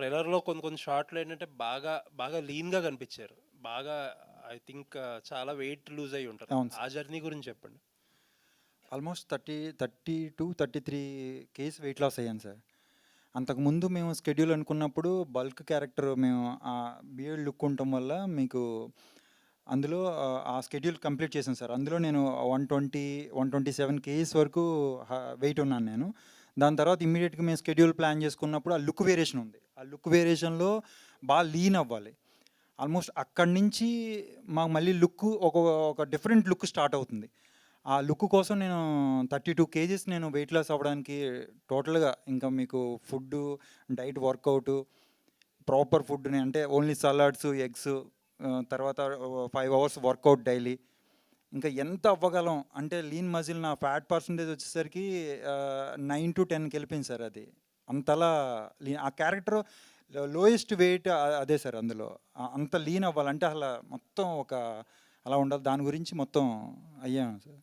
ట్రైలర్‌లో కొన్ని కొన్ని షార్ట్‌లు ఏంటంటే బాగా బాగా లీన్‌గా కనిపించారు. బాగా ఐ థింక్ చాలా వెయిట్ లూజ్ అయ్యి ఉంటారు. ఆ జర్నీ గురించి చెప్పండి. Almost thirty thirty two thirty three kgs weight loss అయ్యాను సార్ అంతకుముందు మేము స్కెడ్యూల్ అనుకున్నప్పుడు బల్క్ క్యారెక్టర్ మేము ఆ బియర్డ్ లుక్ ఉండటం వల్ల మీకు అందులో ఆ, ఆ స్కెడ్యూల్ కంప్లీట్ చేశాను సార్ అందులో నేను one twenty one twenty seven kgs వరకు వెయిట్ ఉన్నాను నేను దాని తర్వాత ఇమ్మీడియట్గా మేము స్కెడ్యూల్ ప్లాన్ చేసుకున్నప్పుడు ఆ లుక్ వేరియేషన్ ఉంది. ఆ లుక్ వేరియేషన్లో బాగా లీన్ అవ్వాలి. ఆల్మోస్ట్ అక్కడి నుంచి మాకు మళ్ళీ లుక్ ఒక ఒక డిఫరెంట్ లుక్ స్టార్ట్ అవుతుంది. ఆ లుక్ కోసం నేను థర్టీ టూ కేజీస్ నేను వెయిట్ లాస్ అవ్వడానికి టోటల్గా ఇంకా మీకు ఫుడ్ డైట్ వర్కౌట్ ప్రాపర్ ఫుడ్ని అంటే ఓన్లీ సలాడ్స్ ఎగ్స్ తర్వాత ఫైవ్ అవర్స్ వర్కౌట్ డైలీ ఇంకా ఎంత అవ్వగలం? అంటే లీన్ మజిల్ నా ఫ్యాట్ పర్సంటేజ్ వచ్చేసరికి నైన్ టు టెన్కి వెళ్ళిపోయింది సార్ అది. అంతలా లీన్ ఆ క్యారెక్టర్ లోయెస్ట్ వెయిట్ అదే సార్ అందులో. అంత లీన్ అవ్వాలంటే అలా మొత్తం ఒక అలా ఉండాలి. దాని గురించి మొత్తం అయ్యాను సార్.